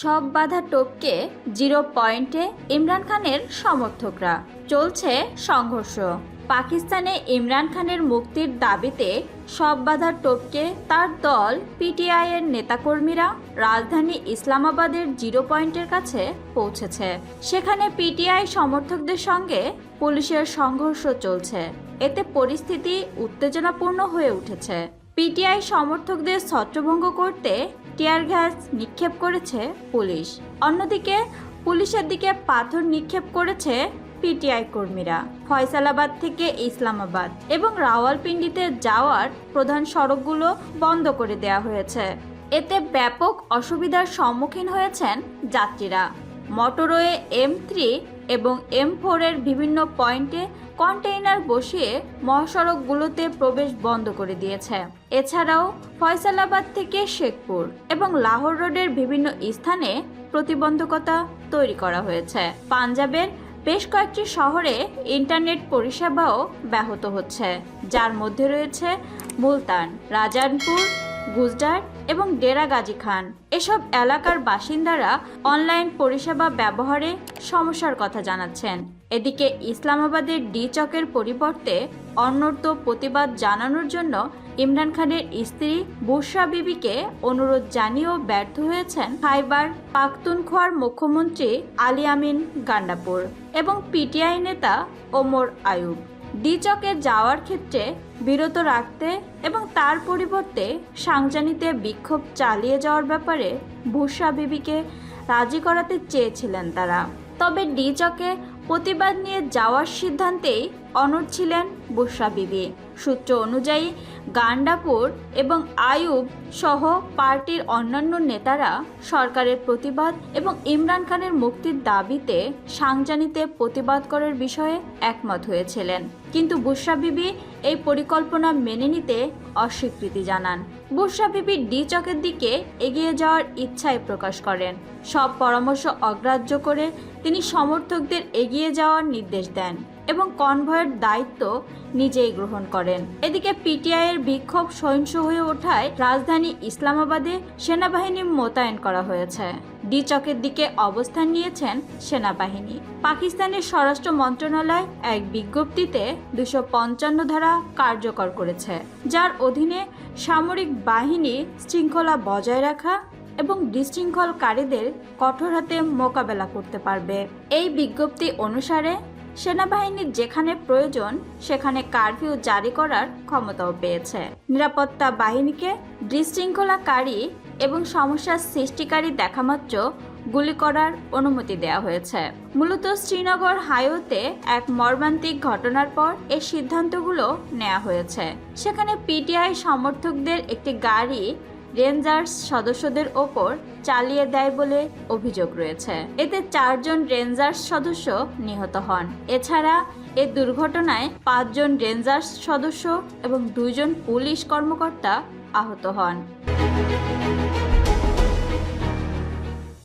সব বাধা টপকে জিরো পয়েন্টে ইমরান খানের সমর্থকরা। চলছে সংঘর্ষ। পাকিস্তানে ইমরান খানের মুক্তির দাবিতে সব বাধা টপকে তার দল পিটিআই এর নেতাকর্মীরা রাজধানী ইসলামাবাদের জিরো পয়েন্টের কাছে পৌঁছেছে। সেখানে পিটিআই সমর্থকদের সঙ্গে পুলিশের সংঘর্ষ চলছে। এতে পরিস্থিতি উত্তেজনাপূর্ণ হয়ে উঠেছে। পিটিআই সমর্থকদের ছত্রভঙ্গ করতে টিয়ার গ্যাস নিক্ষেপ করেছে পুলিশ। অন্যদিকে পুলিশের দিকে পাথর নিক্ষেপ করেছে পিটিআই কর্মীরা, ফয়সালাবাদ থেকে ইসলামাবাদ এবং রাওয়ালপিন্ডিতে যাওয়ার প্রধান সড়কগুলো বন্ধ করে দেওয়া হয়েছে। এতে ব্যাপক অসুবিধার সম্মুখীন হয়েছেন যাত্রীরা। মোটরওয়ে এম থ্রি এবং এম ফোরের বিভিন্ন পয়েন্টে কন্টেইনার বসিয়ে মহাসড়কগুলোতে প্রবেশ বন্ধ করে দিয়েছে। এছাড়াও ফয়সালাবাদ থেকে শেখপুর এবং লাহোর রোডের বিভিন্ন স্থানে প্রতিবন্ধকতা তৈরি করা হয়েছে। পাঞ্জাবের বেশ কয়েকটি শহরে ইন্টারনেট পরিষেবাও ব্যাহত হচ্ছে। যার মধ্যে রয়েছে মুলতান, রাজানপুর, গুজরাট এবং ডেরা গাজী খান। এসব এলাকার বাসিন্দারা অনলাইন পরিষেবা ব্যবহারে সমস্যার কথা জানাচ্ছেন। এদিকে ইসলামাবাদের ডি চকের পরিবর্তে অন্যত্র প্রতিবাদ জানানোর জন্য ইমরান খানের স্ত্রী বুশরা বিবিকে অনুরোধ জানিয়েও ব্যর্থ হয়েছেন ফাইবার পাখতুনখোয়ার মুখ্যমন্ত্রী আলী আমিন গান্ডাপুর এবং পিটিআই নেতা ওমর আয়ুব। ডিচকে যাওয়ার ক্ষেত্রে বিরত রাখতে এবং তার পরিবর্তে সাংজানিতে বিক্ষোভ চালিয়ে যাওয়ার ব্যাপারে ভূষা বিবিকে রাজি করাতে চেয়েছিলেন তারা। তবে ডি চকে প্রতিবাদ নিয়ে যাওয়ার সিদ্ধান্তেই অনড় ছিলেন বুশরা বিবি। সূত্র অনুযায়ী, গান্ডাপুর এবং আয়ুব সহ পার্টির অন্যান্য নেতারা সরকারের প্রতিবাদ এবং ইমরান খানের মুক্তির দাবিতে সাংজানিতে প্রতিবাদ করার বিষয়ে একমত হয়েছিলেন। কিন্তু বুশরা বিবি এই পরিকল্পনা মেনে নিতে অস্বীকৃতি জানান। বুশরা বিবি ডি চকের দিকে এগিয়ে যাওয়ার ইচ্ছায় প্রকাশ করেন। সব পরামর্শ অগ্রাহ্য করে তিনি সমর্থকদের এগিয়ে যাওয়ার নির্দেশ দেন। এবং কনভয়ের দায়িত্ব নিজেই গ্রহণ করেন। এদিকে পিটিআই এর বিক্ষোভ সহিংস হয়ে ওঠায় রাজধানী ইসলামাবাদে সেনাবাহিনী মোতায়েন করা হয়েছে। ডি চকের দিকে অবস্থান নিয়েছেন সেনাবাহিনী। পাকিস্তানের স্বরাষ্ট্র মন্ত্রণালয় এক বিজ্ঞপ্তিতে দুশো পঞ্চান্ন ধারা কার্যকর করেছে, যার অধীনে সামরিক বাহিনী শৃঙ্খলা বজায় রাখা এবং বিশৃঙ্খলকারীদের কঠোর হাতে মোকাবেলা করতে পারবে। এই বিজ্ঞপ্তি অনুসারে সেনাবাহিনীর যেখানে প্রয়োজন, সেখানে কারফিউ জারি করার ক্ষমতাও পেয়েছে। নিরাপত্তা বাহিনীকে বিশৃঙ্খলাকারী এবং সমস্যার সৃষ্টিকারী দেখামাত্র গুলি করার অনুমতি দেওয়া হয়েছে। মূলত শ্রীনগর হাইওয়েতে এক মর্মান্তিক ঘটনার পর এই সিদ্ধান্তগুলো নেওয়া হয়েছে। সেখানে পিটিআই সমর্থকদের একটি গাড়ি রেঞ্জার্স সদস্যদের ওপর চালিয়ে দেয় বলে অভিযোগ রয়েছে। এতে চারজন রেঞ্জার্স সদস্য নিহত হন। এছাড়া এ দুর্ঘটনায় পাঁচজন রেঞ্জার্স সদস্য এবং দুইজন পুলিশ কর্মকর্তা আহত হন।